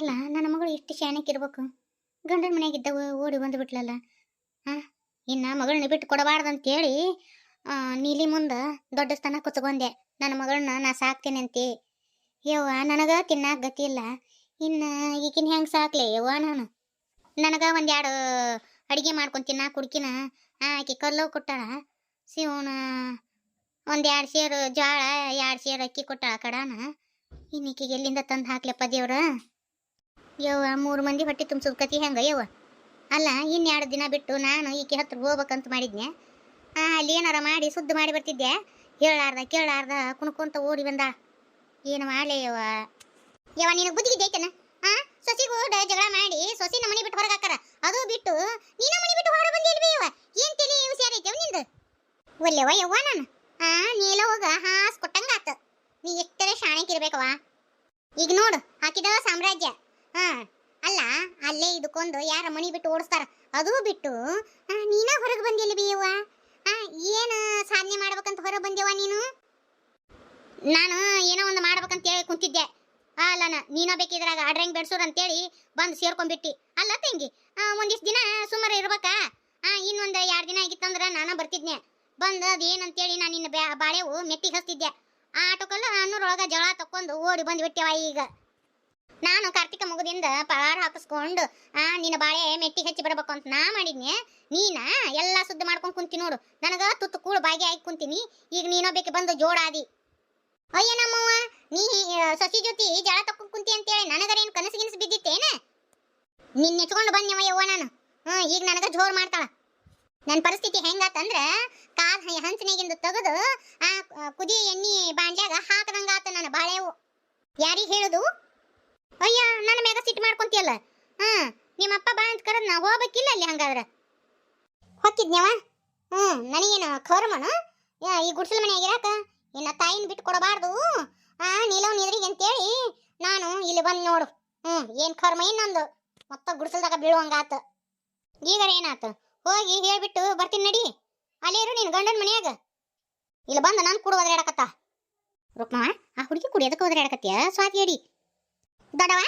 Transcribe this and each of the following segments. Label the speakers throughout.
Speaker 1: ಅಲ್ಲ ನನ್ನ ಮಗಳು ಎಷ್ಟು ಶಾಣಕ್ಕಿರ್ಬೇಕು ಗಂಡನ ಮನೆಯಾಗಿದ್ದ ಓಡಿ ಬಂದುಬಿಟ್ಲಲ್ಲ. ಆ, ಇನ್ನು ಮಗಳನ್ನ ಬಿಟ್ಟು ಕೊಡಬಾರ್ದಂತೇಳಿ ಹೇಳಿ ನೀಲಿ ಮುಂದೆ ದೊಡ್ಡ ಸ್ಥಾನ ಕುತ್ಕೊಂಡೆ ನನ್ನ ಮಗಳನ್ನ ನಾ ಸಾಕ್ತೇನೆ ಅಂತಿ ಯವ್ವ, ನನಗ ತಿನ್ನಾಕ ಗತಿ ಇಲ್ಲ. ಇನ್ನು ಈಗಿನ ಹೆಂಗೆ ಸಾಕ್ಲೆ ಯವ್ವ ನಾನು? ನನಗ ಒಂದೆರಡು ಅಡಿಗೆ ಮಾಡ್ಕೊಂಡು ತಿನ್ನಾಕ ಕುಡ್ಕಿನ ಆಕಿ ಕಲ್ಲು ಕೊಟ್ಟಾಳ. ಸಿವನ ಒಂದೆರಡು ಸೇರು ಜೋಳ ಎರಡು ಸೇರು ಅಕ್ಕಿ ಕೊಟ್ಟಾಳ ಕಡಾನ. ಇನ್ನೀಕಿಗೆ ಎಲ್ಲಿಂದ ತಂದು ಹಾಕ್ಲಪ್ಪ ದೇವ್ರ? ಯವ್ವ, ಮೂರು ಮಂದಿ ಹೊಟ್ಟೆ ತುಂಬಿಸೋದು ಕತಿ ಹೆಂಗ ಯವ್ವ? ಅಲ್ಲ, ಇನ್ನೆರಡು ದಿನ ಬಿಟ್ಟು ನಾನು ಈಕೆ ಹತ್ರ ಹೋಗ್ಬೇಕಂತ ಮಾಡಿದ್ನೆ ಅಲ್ಲಿ ಏನಾರ ಮಾಡಿ ಸುದ್ದಿ ಮಾಡಿ ಬರ್ತಿದ್ದೆ ಹೇಳಾರ್ದ, ಕೇಳಾರ್ದ, ಕುಣ್ಕೊಂತ ಓಡಿ ಬಂದ. ಏನು ಮಾಡಲೇ ಯವ್ವ? ಯವ್ವ, ನಿನಗೆ ಬುದ್ಧಿ ಐತನ? ಆ, ಸೊಸಿಗೂ ಜಗಳ ಮಾಡಿ ಸೊಸಿ ನಮ್ಮನೆ ಬಿಟ್ಟು ಹೊರಗೆ ಹಾಕಾರ ಅದು ಬಿಟ್ಟು ನೀನ ಮನೆ ಬಿಟ್ಟು ಹೊರ ಬಂದಿಲ್ವೇ ಯವ್ವ? ಏನು ತಿಳಿ ಹುಷಾರ್ ಐತೆ ನಿಂದು? ಒಲ್ಲೆವ ಯವ್ವ ನಾನು? ಆ, ನೀಲ ಹೋಗ ಹಾಸ್ ಕೊಟ್ಟಂಗಾತ ನೀ ಎಷ್ಟರೇ ಶಾಣಕ್ಕಿರ್ಬೇಕವ ಈಗ ನೋಡು, ಹಾಕಿದ ಸಾಮ್ರಾಜ್ಯ. ಹಾ, ಅಲ್ಲ, ಅಲ್ಲೇ ಇದಕ್ಕೊಂದು ಯಾರ ಮನಿ ಬಿಟ್ಟು ಓಡಿಸ್ತಾರ? ಅದು ಬಿಟ್ಟು ನೀನ ಹೊರಗೆ ಬಂದಿಲ್ಲ ಬಿಯವ್ವ ಏನು ಸಾಧನೆ ಮಾಡ್ಬೇಕಂತ ಹೊರಗೆ ಬಂದೇವ ನೀನು? ನಾನು ಏನೋ ಒಂದು ಮಾಡ್ಬೇಕಂತ ಹೇಳಿ ಕುಂತಿದ್ದೆ. ಅಲ್ಲ ನೀನೋ ಬೇಕಿದ್ರಾಗ ಅಡ್ರಂಗ್ ಬೆಡ್ಸೋರು ಅಂತೇಳಿ ಬಂದು ಸೇರ್ಕೊಂಡ್ಬಿಟ್ಟಿ. ಅಲ್ಲ, ತಂಗಿ ಒಂದಿಷ್ಟು ದಿನ ಸುಮಾರು ಇರ್ಬೇಕಾ? ಇನ್ನೊಂದು ಎರಡು ದಿನ ಆಗಿತ್ತಂದ್ರೆ ನಾನು ಬರ್ತಿದ್ನೆ. ಬಂದು ಅದೇನಂತೇಳಿ ನಾನು ನಿನ್ನ ಬ್ಯಾ, ಬಾಳೆವು ಮೆಟ್ಟಿಗೆ ಹಚ್ತಿದ್ದೆ ಆ ಆಟೋಕಲ್ಲ ಅನ್ನೂರೊಳಗೆ ಜಳ ತಕ್ಕೊಂಡು ಓಡಿ ಬಂದು ಬಂದ್ಬಿಟ್ಟೆವ ಈಗ. ನಾನು ಕಾರ್ತಿಕ ಮಗುದಿಂದ ಪಾರ ಹಾಕಿಸ್ಕೊಂಡು ಆ ನಿನ್ನ ಬಾಳೆ ಮೆಟ್ಟಿ ಹೆಚ್ಚಿ ಬರಬೇಕು ಅಂತ ನಾ ಮಾಡಿದ್ನಿ. ನೀನ ಎಲ್ಲ ಸುದ್ದಿ ಮಾಡ್ಕೊಂಡು ಕುಂತಿ ನೋಡು. ನನಗ ತುತ್ತು ಕೂಳು ಬಾಗಿ ಆಗಿ ಕುಂತೀನಿ. ಈಗ ನೀನೋ ಬಂದು ಜೋಡಾದಿ. ಅಯ್ಯ ನಮ್ಮವ್ವ ನೀ ಸಸಿ ಜೊತೆ ಜಳ ತಕ್ಕೊಂಡು ಕುಂತಿ ಅಂತೇಳಿ ನನಗರೇನು ಕನಸು ಗಿನಸು ಬಿದ್ದಿತ್ತೇನೆ? ನಿನ್ನ ನೆಚ್ಕೊಂಡು ಬಂದ್ಯವ ಯವ್ವ ನಾನು. ಹ್ಞೂ ಈಗ ನನಗ ಜೋರ್ ಮಾಡ್ತಾಳ. ನನ್ನ ಪರಿಸ್ಥಿತಿ ಹೆಂಗಾತಂದ್ರ ಕಾಲ್ ಹಂಚನೆಗಿಂದ ತೆಗೆದು ಆ ಆ, ಕುದಿ ಎಣ್ಣಿ ಬಾಂಡ್ಯಾಗ ಹಾಕದಂಗಾತ ನನ್ನ ಬಾಳೆವು. ಯಾರಿಗೆ ಹೇಳುದು? ಅಯ್ಯ, ನನ್ನ ಮ್ಯಾಗ ಸಿಟ್ಟು ಮಾಡ್ಕೊಂತಿಯಲ್ಲ? ಹಾ ನಿಮ್ಮಪ್ಪ ಬಾ ಅಂತ ಕರೆದ್ ನಾ ಹೋಗ್ಬೇಕಿಲ್ಲ ಅಲ್ಲಿ ಹಂಗಾದ್ರೆ. ಹೊಕ್ಕಿದ್ನ್ಯವ ಹ್ಞೂ ನನಗೇನು ಖರ್ಮನು ಯಾ- ಈ ಗುಡ್ಸಲ್ ಮನೆ ಆಗಿರಾಕ ನಿನ್ನ ತಾಯಿನ ಬಿಟ್ಟು ಕೊಡಬಾರ್ದು. ಆ, ನೀಲವ್ ನಿದ್ರಿಗೆ ಅಂತೇಳಿ ನಾನು ಇಲ್ಲಿ ಬಂದು ನೋಡು. ಹ್ಞೂ ಏನು ಖರ್ಮ ಇನ್ನೊಂದು ಮತ್ತ ಗುಡ್ಸಲ್ದಾಗ ಬೀಳುವಂಗಾತ. ಈಗ ಏನಾತ? ಹೋಗಿ ಹೇಳ್ಬಿಟ್ಟು ಬರ್ತೀನಿ ನಡಿ. ಅಲ್ಲೇ ಇರು ನೀನು ಗಂಡನ ಮನೆಯಾಗ. ಇಲ್ಲಿ ಬಂದು ನಾನು ಕೂಡ ಒದರಾಡಕತ್ತ? ರುಕ್ಮ, ಆ ಹುಡುಗಿ ಕುಡಿಯೋದಕ್ಕೆ ಒದರಾಡಕತ್ತೀಯ? ಸ್ವಾತಿ, ಅಡಿ. ದೊಡವ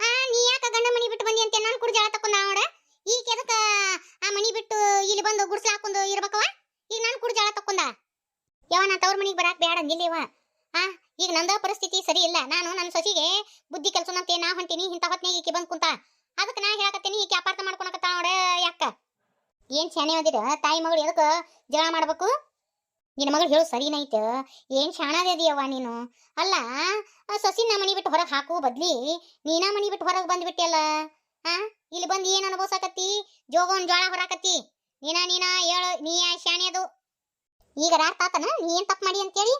Speaker 1: ಆ, ನೀ ಯಾಕ ಗಂಡ ಮನಿ ಬಿಟ್ಟು ಬಂದಿ ಅಂತ ನಾನು ಕೂಡ ಜಾಳ ತಕೊಂಡ ನೋಡ. ಈ ಕೆದಕ ಆ ಮನಿ ಬಿಟ್ಟು ಇಲ್ಲಿ ಬಂದು ಗುಡ್ಸ್ಲ ಹಾಕೊಂಡು ಇರ್ಬೇಕವ ಈಗ ನಾನು ಕೂಡ ಜಾಳ ತಕೊಂಡ ಯವ ನಾ ತವ್ರ ಮನಿಗೆ ಬರಾಕ್ ಬೇಡ ಅಂದಿಲ್ಲವ ಆ, ಈಗ ನಂದ ಪರಿಸ್ಥಿತಿ ಸರಿ ಇಲ್ಲ. ನಾನು ನನ್ನ ಸೊಸಿಗೆ ಬುದ್ಧಿ ಕಲ್ಸೋನಂತೆ, ನಾ ಹೊಂಟೀನಿ ಇಂಥ ಹೊತ್ನ್ಯಾಗ ಈಕೆ ಬಂದು ಕುಂತ. ಅದಕ್ಕೆ ನಾ ಹೇಳಕತ್ತೀನಿ, ಈಕೆ ಅಪಾರ್ಥ ಮಾಡ್ಕೊಳಕತ್ತ ನೋಡ ಯಾಕ? ಏನ್ ಶಾನೆ ಓದಿರ ತಾಯಿ ಮಗಳು ಎದಕ್ಕೆ ಜಗಳ ಮಾಡ್ಬೇಕು? ನಿನ್ನ ಮಗಳು ಹೇಳು ಸರಿನೈತ ಏನ್ ಶಾಣದಿಯವ್ವ ನೀನು? ಅಲ್ಲ, ಆ ಸೊಸಿನ ಮನಿ ಬಿಟ್ಟು ಹೊರಗೆ ಹಾಕು ಬದ್ಲಿ ನೀನ ಮನಿ ಬಿಟ್ಟು ಹೊರಗೆ ಬಂದ್ಬಿಟ್ಟಿಯಲ್ಲ ಆ? ಇಲ್ಲಿ ಬಂದು ಏನು ಅನುಭವಿಸಕತ್ತಿ? ಜೋಗೋನ್ ಜೋಳ ಹೊರಾಕತ್ತಿ? ನೀನಾ ನೀನಾ, ಹೇಳು, ನೀ ಶಾಣೆದು ಈಗ ಅರ್ಥ ತಾತನ, ನೀ ಏನು ತಪ್ಪು ಮಾಡಿ ಅಂತೇಳಿ?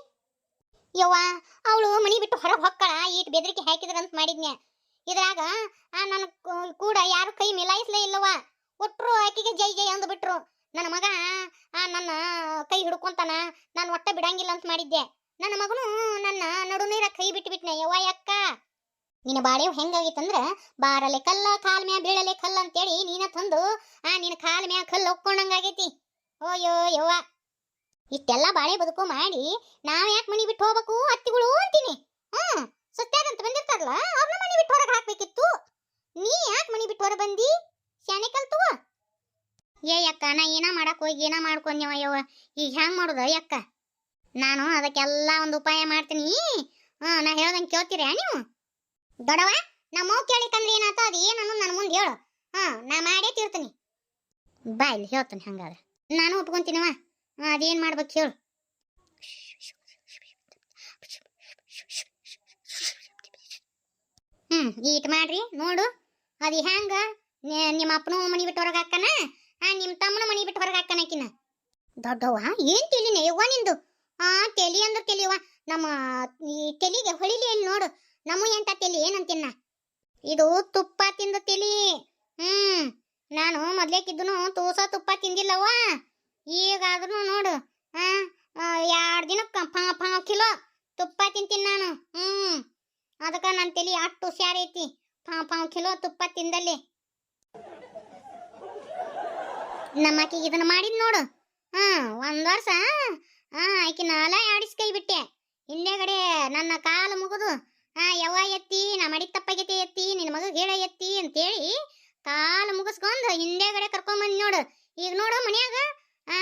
Speaker 1: ಯವ್ವ, ಅವಳು ಮನಿ ಬಿಟ್ಟು ಹೊರಗೆ ಹೊಕ್ಕಳ, ಈಟ್ ಬೆದರಿಕೆ ಹಾಕಿದ್ರಂತ ಮಾಡಿದ್ನ್ಯ? ಇದ್ರಾಗ ನನ್ನ ಕೂಡ ಯಾರು ಕೈ ಮಿಲಾಯಿಸ್ಲೇ ಇಲ್ಲವ ಒಟ್ರು ಆಕಿಗೆ ಜೈ ಜೈ ಅಂದ್ಬಿಟ್ರು. ನನ್ನ ಮಗ ನನ್ನ ಕೈ ಹಿಡ್ಕೊಂತಾನ, ನಾನು ಒಟ್ಟ ಬಿಡಂಗಿಲ್ಲ ಅಂತ ಮಾಡಿದ್ದೆ. ನನ್ನ ಮಗನು ನನ್ನ ನಡು ನೀರ ಕೈ ಬಿಟ್ಟು ಬಿಟ್ನೆ ಯವ್ವ ಯಕ್ಕ ನಿನ್ನ ಬಾಳೆವು ಹೆಂಗಾಗಿತ್ತಂದ್ರ, ಬಾರಲೆ ಕಲ್ಲ, ಕಾಲ್ ಮ್ಯಾ ಬೀಳಲೆ ಕಲ್ಲ ಅಂತೇಳಿ ನೀನ ತಂದು, ಆ, ನಿನ್ನ ಕಾಲ್ ಮ್ಯಾ ಕಲ್ಲು ಒಕ್ಕೊಂಡಂಗಾಗೈತಿ ಓಯೋ ಯವ್ವ. ಇಷ್ಟೆಲ್ಲ ಬಾಳೆ ಬದುಕು ಮಾಡಿ, ನಾವ್ ಯಾಕೆ ಮನಿ ಬಿಟ್ಟು ಹೋಗ್ಬೇಕು? ಅತ್ತಿಗಳು ಅಂತೀನಿ. ಹ್ಮ್ ಸುತ್ತಾಗಂತ ಬಂದಿರ್ತಾರಲ್ಲ ಅವ್ರನ್ನ ಮನಿ ಬಿಟ್ಟು ಹೊರಗೆ ಹಾಕ್ಬೇಕಿತ್ತು. ನೀ ಯಾಕೆ ಮನಿ ಬಿಟ್ಟು ಹೊರ ಬಂದಿ? ಶಾನೆ ಕಲ್ತು ಏ ಅಕ್ಕ, ನಾ ಏನ ಮಾಡಕ್ ಹೋಗಿ, ಏನ ಮಾಡ್ಕೊಂಡ್ಯವ ಯವ್ವ? ಈಗ ಹೆಂಗ್ ಮಾಡುದ ಅಕ್ಕ? ನಾನು ಅದಕ್ಕೆಲ್ಲ ಒಂದು ಉಪಾಯ ಮಾಡ್ತೀನಿ. ಹಾ ನಾ ಹೇಳ್ದಂಗೆ ಕೇಳ್ತೀರ ನೀವು? ದೊಡವ ನಮ್ಮ ಕೇಳಿಕಂದ್ರೆ ಏನಾತ ಅದು ಏನನ್ನು ನನ್ನ ಮುಂದೆ ಹೇಳು. ಹಾ ನಾ ಮಾಡೇ ತೀರ್ತೀನಿ. ಬಾ ಇಲ್ಲಿ, ಹೇಳ್ತೀನಿ ಹಂಗಾದ್ರೆ. ನಾನು ಒಪ್ಕೊಂತೀನವ ಅದೇನ್ ಮಾಡ್ಬೇಕು ಹೇಳು. ಹ್ಞೂ ಈಟ್ ಮಾಡ್ರಿ, ನೋಡು. ಅದು ಹೆಂಗ ನಿಮ್ಮ ಅಪ್ಪನೂ ಮನಿ ಬಿಟ್ಟು ಹೊರಗೆ ಆ ನಿಮ್ಮ ತಮ್ಮನ ಮನೆ ಬಿಟ್ಟು ಹೊರಗೆ ಹಾಕಣಕಿನ ದೊಡ್ಡವ ಏನ್ ತೆಲಿನೇ ಯವ್ವ ನಿಂದು? ಆ, ತೆಲಿ ಅಂದ್ರೆ ತೆಲಿಯವ್ವ ನಮ್ಮ, ಈ ತೆಲಿಗೆ ಹೊಳಿಲಿ ಇಲ್ಲಿ ನೋಡು? ನಮ್ಮ ಎಂತ ತೆಲಿ ಏನಂತಿನ್ನ ಇದು ತುಪ್ಪ ತಿಂದ ತೆಲಿ. ಹ್ಮ್, ನಾನು ಮೊದ್ಲೇಕಿದ್ದುನು ತೂಸ ತುಪ್ಪ ತಿಂದಿಲ್ಲವ್ವ. ಈಗಾದ್ರೂ ನೋಡು, ಆ ಎರಡು ಪಾವ್ ಪಾವ್ ಕಿಲೋ ತುಪ್ಪ ತಿಂತೀನಿ ನಾನು. ಹ್ಮ್, ಅದಕ್ಕೆ ನನ್ನ ತಲಿ ಅಷ್ಟು ಹುಷಾರೈತಿ ಪಾವ್ ಪಾವ್ ಕಿಲೋ ತುಪ್ಪ ತಿಂದಲ್ಲಿ. ನಮ್ಮ ಆಕಿಗೆ ಇದನ್ನ ಮಾಡಿದ್ ನೋಡು. ಹಾ, ಒಂದ್ ವರ್ಷ. ಹಾ, ಆಕಿ ನಾಲ ಆಡಿಸ್ ಕೈ ಬಿಟ್ಟೆ. ಹಿಂದೆಗಡೆ ನನ್ನ ಕಾಲು ಮುಗಿದು. ಹಾ, ಯವ್ವ ಎತ್ತಿ, ನಾ ಮಾಡಿದ ತಪ್ಪಾಗೈತಿ ಎತ್ತಿ ನಿನ್ನ ಮಗ ಹೇಳ ಎತ್ತಿ ಅಂತೇಳಿ ಕಾಲು ಮುಗಿಸ್ಕೊಂಡು ಹಿಂದೆಗಡೆ ಕರ್ಕೊಂಬಂದ್ ನೋಡು. ಈಗ ನೋಡು ಮನ್ಯಾಗ, ಆ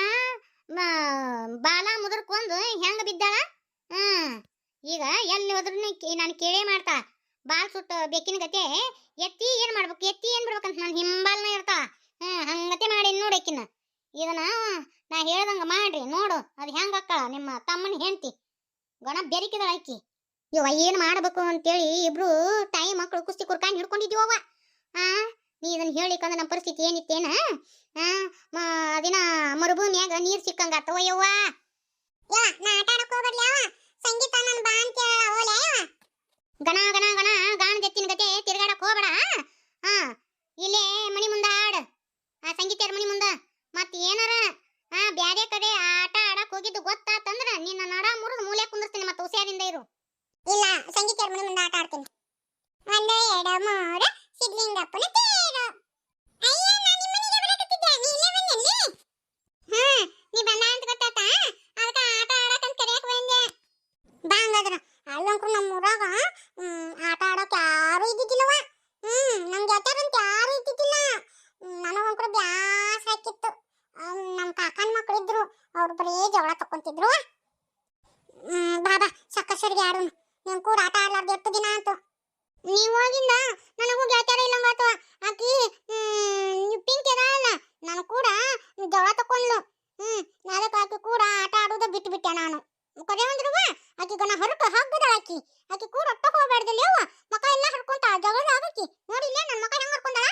Speaker 1: ಬಾಲ ಮುದುರ್ಕೊಂಡು ಹೆಂಗ ಬಿದ್ದಾಳ? ಹ್ಮ್ ಈಗ ಎಲ್ಲಿ ಹೋದ್ರು ನಾನು ಕೇಳೇ ಮಾಡ್ತಾ. ಬಾಲ್ ಸುಟ್ಟ ಬೆಕ್ಕಿನ ಗತೆ ಎತ್ತಿ ಏನ್ ಮಾಡ್ಬೇಕು? ಎತ್ತಿ ಏನ್ ಬಿಡ್ಬೇಕಂತ ನಾನು ಹಿಂಬಾಲ್ನ ಇರ್ತಾಳ ಹ್ಮ್ ಹಂಗತೆ ಮಾಡಿ ನೋಡಕಿನ ಇದನ್ನ ನಾ ಹೇಳ್ದಂಗ ಮಾಡ್ರಿ, ನೋಡು, ಅದು ಹೆಂಗ ಅಕ್ಕ ನಿಮ್ಮ ತಮ್ಮನ ಹೆಂಡತಿ. ಗಣ ಬೆರಿಕಿದಳ ಆಕಿ. ಇವ ಏನ್ ಮಾಡ್ಬೇಕು ಅಂತೇಳಿ ಇಬ್ರು ತಾಯಿ ಮಕ್ಕಳು ಕುಸ್ತಿ ಕುರ್ಕಾಂಡ್ ಹಿಡ್ಕೊಂಡಿದ್ವವ ಆ, ನೀ ಇದನ್ನ ಹೇಳಿಕಂದ್ರ ನಮ್ಮ ಪರಿಸ್ಥಿತಿ ಏನಿತ್ತೇನ? ಆ ಅದಿನ ಮರುಭೂಮಿಯಾಗ ನೀರ್ ಸಿಕ್ಕಂಗಾತವ ಯವ್ವ. ನಾ ಆಟ ಸಂಗೀತ ಬಾ ಅಂತ ಗಣ ಗಣ ಗಣ, ಗಾಣ ಜತ್ತಿನ ಗತೆ ತಿರ್ಗಾಡಕ್ ಹೋಗ್ಬೇಡ. ಆ, ಇಲ್ಲೇ ಮನಿ ಮುಂದ ಆಡ. ಆ ಸಂಗೀತ ಮನಿ ಮುಂದ. ಏನಾರ? ಆ ಬ್ಯಾರೆ ಕಡೆ ಆಟ ಆಡಕ್ ಹೋಗಿದ್ದು ಗೊತ್ತಾತಂದ್ರ ನಿನ್ನ ನಡ ಮುರಿದು ಮೂಲೆ ಕುಂದಿರ್ತೀನಿ ಮತ್ತೆ ಹುಷಾರಿಂದ ಇರು. ಇಲ್ಲ, ಸಂಗೀತ ಮುಂದೆ ಆಟ ಆಡ್ತೀನಿ ಒಂದ ಎಡ ಮೂರ ಸಿದ್ಲಿಂಗಪ್ಪನ ತೇರು ಅಯ್ಯ ನಾ ನಿಮ್ಮ ಮನೆಗೆ ಬರಕತ್ತಿದ್ದೆ ನೀ ಇಲ್ಲೇ ಬಂದಲ್ಲಿ ಹಾ ನೀ ಬಂದ ಅಂತ ಗೊತ್ತಾತ ಅದಕ್ಕ ಆಟ ಆಡಕಂತ ಕರೆಯಕ್ ಬಂದೆ ಬಾ ಹಂಗಾದ್ರ ಅಲ್ಲಂಕ್ರು ನಮ್ಮ ಊರಾಗ ಹ್ಮ್, ಆಟ ಆಡಕ್ ಯಾರು ಇದ್ದಿದ್ದಿಲ್ಲವ ಹ್ಮ್ ನಮ್ ಗೆಳತಿಯರಂತ ಯಾರು ಇದ್ದಿದ್ದಿಲ್ಲ ನನಗಂಕ್ರು ಬ್ಯಾಸ್ ಹಾಕಿತ್ತು ನಮ್ಮ ಕಾಕನ ಮಕ್ಳು ಇದ್ರು ಅವ್ರು ಬರೀ ಜಗಳ ಬಾಬಾ ಸಕ್ಕಸರಿಗೆ ಯಾರು? ನೀನ್ ಕೂಡ ಆಟ ಆಡ್ಲಾರ್ದು ಎಷ್ಟು ದಿನ ಆಯ್ತು? ನೀವು ಹೋಗಿಂದ? ನನಗೂ ಗೆಳತಿಯರ ಇಲ್ಲಂಗಾತು ಆಕಿ ನೀ ಪಿಂಕ್ ಇರಲ್ಲ ನಾನು ಕೂಡ ಜಗಳ ತಕೊಂಡ್ಲು ಹ್ಮ್ ಅದಕ್ಕೆ ಆಕಿ ಕೂಡ ಆಟ ಆಡೋದು ಬಿಟ್ಟು ಬಿಟ್ಟೆ ನಾನು. ಕರೆ ಅಂದ್ರುವ ಆಕಿ ಗನ ಹೊರಟು ಹಾಕ್ಬಿಡಳ ಆಕಿ. ಆಕಿ ಕೂಡ ಒಟ್ಟ ಹೋಗ್ಬಾರ್ದಿಲ್ಲ ಅವ್ವ. ಮಕ ಎಲ್ಲ ಹರ್ಕೊಂತ ಜಗಳ ಆಗಕ್ಕಿ. ನೋಡಿಲ್ಲ ನನ್ನ ಮಕ ಹೆಂಗ್ ಹರ್ಕೊಂಡಳ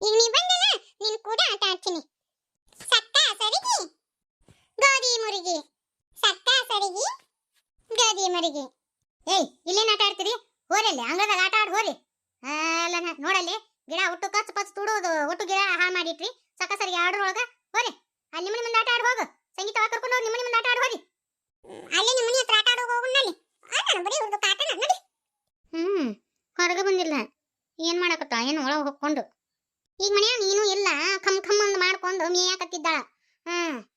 Speaker 1: ಈಗ ನೀ ಬಂದನ ನೀನ್ ಕೂಡ ಆಟ ಆಡ್ತೀನಿ. ಸಕ್ಕ ಸರಿಗಿ ಗೋಧಿ, ಮುರಿಗಿ. ಸಕ್ಕ ಗಾದಿ ಮರಿಗಿ. ಏಯ್ ಇಲ್ಲೇನ್ ಆಟ ಆಡ್ತೀರಿ? ಹೋರಲ್ಲಿ ಅಂಗಳದಾಗ ಆಟ ಆಡ್ ಹೋರಿ. ಅಲ್ಲ ನೋಡಲ್ಲಿ ಗಿಡ ಒಟ್ಟು ಕಚ್ಚ ಪಚ್ ತುಡುದು ಒಟ್ಟು ಗಿಡ ಹಾಳು ಮಾಡಿಟ್ರಿ ಸಕ ಸರಿಗೆ ಆಡ್ರೊಳಗ ಹೋರಿ. ಅಲ್ಲಿ ನಿಮ್ಮ ಮುಂದೆ ಆಟ ಆಡ್ ಹೋಗು. ಸಂಗೀತ ಕರ್ಕೊಂಡು ಹೋಗಿ ನಿಮ್ಮ ಮುಂದೆ ಆಟ ಆಡ್ ಹೋರಿ. ಅಲ್ಲಿ ನಿಮ್ಮನೆ ಹತ್ರ ಆಟ ಆಡೋ ಹೋಗುಣ್ಣಲ್ಲಿ ಬರೀ ಹುಡುಗ ನಡಿ. ಹ್ಮ್ ಹೊರಗೆ ಬಂದಿಲ್ಲ. ಏನ್ ಮಾಡಕತ್ತ ಏನು ಒಳಗೆ ಹೊಕ್ಕೊಂಡು ಈಗ ಮನ್ಯಾಗ ನೀನು ಇಲ್ಲ. ಖಮ್ ಖಮ್ ಅಂದ್ ಮಾಡ್ಕೊಂಡು ಮೇಯಾಕತ್ತಿದ್ದಾಳ. ಹ್ಮ್.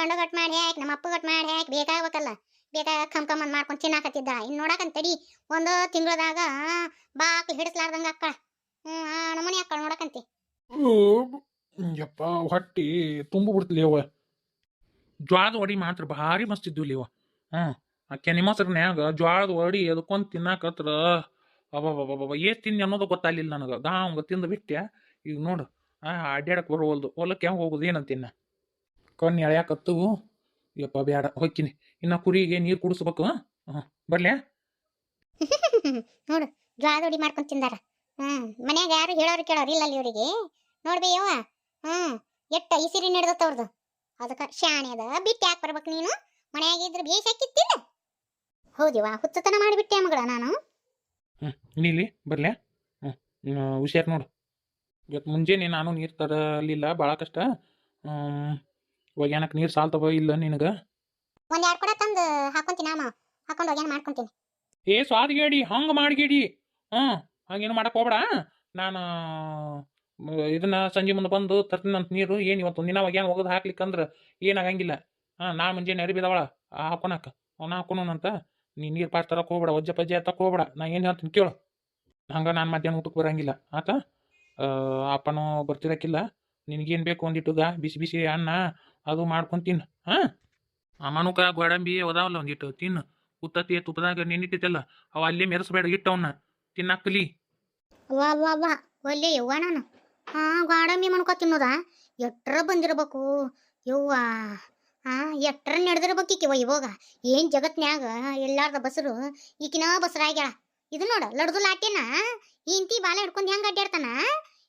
Speaker 1: ಗಂಡ ಗಟ್ ಮಾಡಿ ಹಾಕಿ, ನಮ್ಮ ಅಪ್ಪ ಗಟ್ ಮಾಡಿ ಹಾಕಿ ಬೇಕಾಗ್ಬೇಕಲ್ಲ. ಬೇಕಾಗ ಕಮ್ ಕಮ್ ಅಂದ್ ಮಾಡ್ಕೊಂಡು ತಿನ್ನಾಕತ್ತಿದ್ದ. ಇನ್ನು ನೋಡಕಂತ ತಡಿ, ಒಂದು ತಿಂಗಳದಾಗ ಬಾಕ್ಲು ಹಿಡಿಸ್ಲಾರ್ದಂಗೆ ಅಕ್ಕ ಹ್ಮ್, ಆ ಅಕ್ಕ ನೋಡಕಂತಿ.
Speaker 2: ಯಪ್ಪ ಹೊಟ್ಟಿ ತುಂಬ ಬಿಡ್ತಲಿ ಅವ ಜ್ವಾಳದ ವಡಿ ಮಾತ್ರ ಭಾರಿ ಮಸ್ತ್ ಇದ್ವು ಇವ ಹ್ಞೂ ಆ ಕೆನಿ ಮೊಸರಿನ್ಯಾಗ ಜ್ವಾಳದ ವಡಿ ಅದಕ್ಕೊಂದು ತಿನ್ನಾಕತ್ರ ಅಬ್ಬಬ್ಬಬ್ಬ ಏನು ತಿಂದು ಅನ್ನೋದು ಗೊತ್ತಾಗಲಿಲ್ಲ ನನಗೆ. ಗಾಂಗ ತಿಂದು ಬಿಟ್ಟೆ ಈಗ ನೋಡು ಅಡ್ಡಾಡಕ್ಕೆ ಬರುವಲ್ದು. ಹೊಲಕ್ಕೆ ಹೆಂಗೆ ಹೋಗೋದು ಏನಂತಿನ್ನ ಕಣ್ಣು ಎಳ್ಯಾಕತ್ತು ಯಪ್ಪ ಬೇಡ ಹೊಕ್ಕಿನಿ. ಇನ್ನು ಕುರಿಗೆ ನೀರು ಕುಡಿಸ್ಬೇಕು ಹಾಂ? ಬರ್ಲ್ಯಾ?
Speaker 1: ನೋಡು ಜ್ವಾದೋಡಿ ಮಾಡ್ಕೊಂಡು ತಿಂದಾರ. ಹ್ಮ್ ಮನ್ಯಾಗ ಯಾರು ಹೇಳೋರು ಕೇಳೋರು ಇಲ್ಲ ಅಲ್ಲಿ ಇವರಿಗೆ ನೋಡ್ಬಿ ಯವ್ವ. ಹ್ಮ್ ಎಟ್ಟ ಇಸಿರಿ ನಡೆದತ್ತ ಅವ್ರದ್ದು ಅದಕ್ಕ ಶಾಣೆ ಅದ. ಬಿಟ್ಟು ಯಾಕೆ ಬರ್ಬೇಕು ನೀನು? ಮನ್ಯಾಗ ಇದ್ರೆ ಬೇಸ್ ಹಾಕಿತ್ತಿಲ್ಲ ಹೌದಿವ ಹುಚ್ಚತನ ಮಾಡಿಬಿಟ್ಟೆ ಮಗಳ ನಾನು.
Speaker 2: ಹ್ಞೂ ನೀಲಿ ಬರ್ಲ್ಯಾ? ಹ್ಞೂ ಹುಷಾರು ನೋಡು. ಇವತ್ತು ಮುಂಜಾನೆ ನಾನು ನೀರು ತರಲಿಲ್ಲ ಭಾಳ ಕಷ್ಟ. ಒಗ್ಯಾನಕ್ಕೆ ನೀರು ಸಾಲ್ತವ ಇಲ್ಲ ನಿನಗೆ?
Speaker 1: ಒಂದ್ ಎರಡು ಕೂಡ ತಂದು ಹಾಕೊಂತೀನಿ ಅಮ್ಮ ಹಾಕೊಂಡು ಹೋಗ್ಯಾನ ಮಾಡ್ಕೊಂತೀನಿ?
Speaker 2: ಏ ಸ್ವಾದಗೇಡಿ ಹಂಗೆ ಮಾಡ್ಗೇಡಿ. ಹ್ಞೂ ಹಂಗೇನು ಮಾಡಕ್ಕೆ ಹೋಗ್ಬೇಡ. ನಾನು ಇದನ್ನ ಸಂಜೆ ಮುಂದೆ ಬಂದು ತರ್ತೀನಂತ ನೀರು. ಏನು ಇವತ್ತು ದಿನ ಒಗ್ಯಾನ ಒಗದು ಹಾಕ್ಲಿಕ್ಕಂದ್ರೆ ಏನಾಗಂಗಿಲ್ಲ. ಹಾಂ ನಾ ಮುಂಜಾನೆ ಅರಿ ಆ ಹಾಕೊನಕ. ಅವನ ಹಾಕೊನಂತ ನೀ ನೀರು ಪಾಸ್ ತರಕ್ಕೆ ಹೋಗ್ಬೇಡ ವಜ್ಜೆ ಪಜ್ಜೆ ಎತ್ತಕ್ಕೆ ಹೋಗ್ಬೇಡ. ನಾ ಏನು ಹೇಳ್ತೀನಿ ಕೇಳು. ಹಂಗೆ ನಾನು ಮಧ್ಯಾಹ್ನ ಊಟಕ್ಕೆ ಬರಂಗಿಲ್ಲ. ಆತ ಅಪ್ಪನೂ ಬರ್ತಿರಕ್ಕಿಲ್ಲ ನಿನಗೇನು ಬೇಕು ಒಂದಿಟ್ಟುಗ? ಬಿಸಿ ಬಿಸಿ ಅನ್ನ. ಅದು ಮಾಡ್ಕೊಂಡು ತಿನ್ನು. ಹಾಂ? ಅಮ್ಮನುಕ ಗೋಡಂಬಿ ಅದಾವಲ್ಲ ಒಂದಿಟ್ಟು ತಿನ್ನು. ಉತ್ತತ್ತಿ ತುಪ್ಪದಾಗ ನೆನಿತೈತಲ್ಲ ಅವ ಅಲ್ಲೇ ಮೆರಸಬೇಡ ಇಟ್ಟವನ್ನ ತಿನ್ನಕ್ಕಲಿ
Speaker 1: ವಾ ವಾ ವಾ ಒಲ್ಲೆ ಯವ್ವ ನಾನು. ಹಾ ಗೋಡಂಬಿ ಮಣ್ಕೊ ತಿನ್ನೋದಾ? ಎಟ್ರ ಬಂದಿರ್ಬೇಕು? ಯವ್ವ ಹಾ ಎಟ್ರ ನಡೆದಿರ್ಬೇಕು ಈಕಿವ ಇವಾಗ? ಏನ್ ಜಗತ್ನ್ಯಾಗ ಎಲ್ಲಾರ್ದ ಬಸರು ಈಕಿನ ಬಸರಾಗ್ಯಾಳ? ಇದು ನೋಡ, ಲಡ್ದು ಲಾಟಿನ ಇಂತಿ ಬಾಲ ಹಿಡ್ಕೊಂಡು ಹೆಂಗ್ ಅಡ್ಡಾಡ್ತಾನ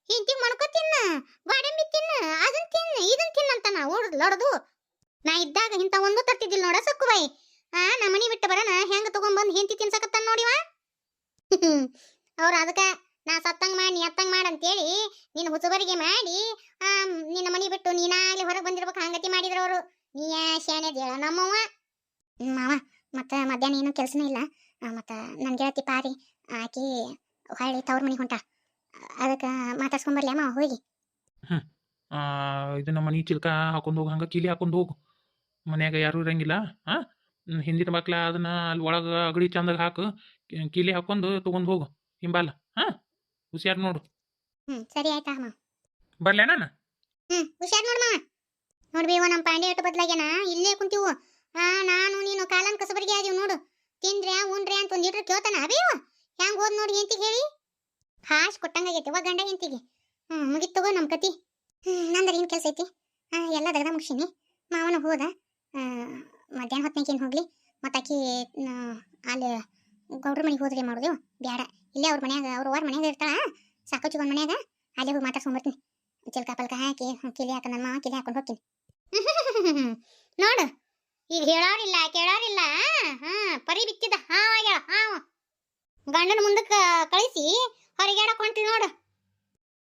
Speaker 1: ಇಂತಿ ಮಣ್ಕೊ ತಿನ್ನ ಗಾಡಂಬಿ ತಿನ್ನ, ಅದನ್ ತಿನ್ನ, ಇದನ್ ತಿನ್ನ ನಾ ಓಡ್ ಲಡದು. ನಾ ಇದ್ದಾಗ ಇಂತ ಒಂದು ತರ್ತಿದ್ದಿಲ್ಲ ನೋಡ ಸಕ್ಕುಬಾಯಿ. ಆ ನಮ್ಮ ಮನಿ ಬಿಟ್ಟು ಬರೋಣ ಹೆಂಗ್ ತಗೊಂಡ್ಬಂದ್ ಹೆಂತಿ ತಿನ್ಸಕತ್ತಾನ ನೋಡಿವ? ಅವ್ರ ಅದಕ್ಕೆ, ನಾ ಸತ್ತಂಗ್ ಮಾಡಿ, ನೀ ಅತ್ತಂಗ್ ಮಾಡಿ ಅಂತೇಳಿ ನಿನ್ನ ಹುಸುಬರಿಗೆ ಮಾಡಿ, ಆ, ನಿನ್ನ ಮನಿ ಬಿಟ್ಟು ನೀನಾಗ್ಲಿ ಹೊರಗೆ ಬಂದಿರ್ಬೇಕು ಹಂಗತಿ ಮಾಡಿದ್ರು ಅವರು. ನೀ ಶಾನೆ ದೇಳ ನಮ್ಮವ್ವ. ಮಾವ, ಮತ್ತೆ ಮಧ್ಯಾಹ್ನ ಏನು ಕೆಲಸನೇ ಇಲ್ಲ. ಮತ್ತೆ ಮತ್ತ ನನ್ ಗೆಳತಿ ಪಾರಿ, ಆಕಿ ಹೊಳ್ಳಿ ತವ್ರ ಮನಿ ಹೊಂಟ. ಅದಕ್ಕೆ ಮಾತಾಡ್ಸ್ಕೊಂಬರ್ಲಿ ಅಮ್ಮ ಹೋಗಿ.
Speaker 2: ಇದನ್ನ ಮನೆ ಚಿಲ್ಕ ಹಾಕೊಂಡು ಹೋಗು ಹಂಗೆ ಕೀಲಿ ಹಾಕೊಂಡು ಹೋಗು. ಮನ್ಯಾಗ ಯಾರೂ ಇರಂಗಿಲ್ಲ ಹಾಂ ಹಿಂದಿನ ಬಾಕ್ಲ ಅದನ್ನ ಅಲ್ಲಿ ಒಳಗೆ ಅಗಡಿ ಚಂದಾಗ ಹಾಕು ಕೀಲಿ ಹಾಕೊಂಡು ತೊಗೊಂಡು ಹೋಗು ಹಿಂಬಾಲ ಹಾಂ? ಹುಷಾರ್ ನೋಡು.
Speaker 1: ಹ್ಞೂ ಸರಿ ಆಯ್ತಾ ಅಮ್ಮ.
Speaker 2: ಬರ್ಲೇ ನಾನು?
Speaker 1: ಹ್ಞೂ ಹುಷಾರ್ ನೋಡಮ್ಮ ಮಾವ ಇವ ನಮ್ಮ ಪಾಂಡೆ ಒಟ್ಟು ಬದಲಾಗ್ಯಾನ ಇಲ್ಲೇ ಕುಂತೀವು. ಆ ನಾನು ನೀನು ಕಾಲನ್ ಕಸಬರಿಗೆ ಆದೀವಿ ನೋಡು. ತಿಂದ್ರೆ ಉಂಡ್ರೆ ಅಂತ ಒಂದು ಲೀಟ್ರ್ ಕೇಳ್ತಾನ ಅಬೇವ ಹೆಂಗ್ ಹೋದ್ ನೋಡಿ ಎಂತಿಗೆ ಹೇಳಿ? ಹಾಶ್ ಕೊಟ್ಟಂಗಾಗೈತಿ ವ ಗಂಡ ಹೆಂತಿಗೆ ಹ್ಮ್ ಮುಗಿತ್ ತಗೋ ನಮ್ ಕತಿ. ನಂದರ ಏನ್ ಕೆಲ್ಸ ಐತಿ? ಎಲ್ಲ ದಗದ ಮುಗಿಸಿನಿ. ಮಾವನ ಹೋದ. ಮಧ್ಯಾಹ್ನ ಹೊತ್ತಿನಾಗ ಏನ್ ಹೋಗ್ಲಿ? ಮತ್ತ ಆಕಿ ಆ, ಅಲ್ಲಿ ಗೌಡ್ರ ಮನೆಗೆ ಹೋದ್ರಿ ಮಾಡೋದೇವು ಬ್ಯಾಡ. ಇಲ್ಲೇ ಅವ್ರ ಮನ್ಯಾಗ ಅವ್ರ ಅವ್ರ ಮನ್ಯಾಗ ಇರ್ತಾಳ? ಸಾಕು ಒಂದ್ ಮನ್ಯಾಗ. ಅಲ್ಲೇ ಹೋಗಿ ಮಾತಾಡ್ಸ್ಕೊಂಬರ್ತೀನಿ ಚಿಲ್ಕ ಪಲ್ಕ ಹಾಕಿ ಕಿಲಿ ಹಾಕ ನನ್ನ ಕಿಲಿ ಹಾಕೊಂಡು ಹೋಗ್ತೀನಿ. ನೋಡು ಈಗ ಹೇಳೋರಿಲ್ಲ ಕೇಳೋರಿಲ್ಲ ಹಾ ಪರಿ ಬಿತ್ತಿದ ಹಾವ ಹಾವ. ಗಂಡನ ಮುಂದಕ್ಕೆ ಕಳಿಸಿ ಹೊರಗ್ಯಾಡಕ್ ಹೊಂಟಿ ನೋಡು.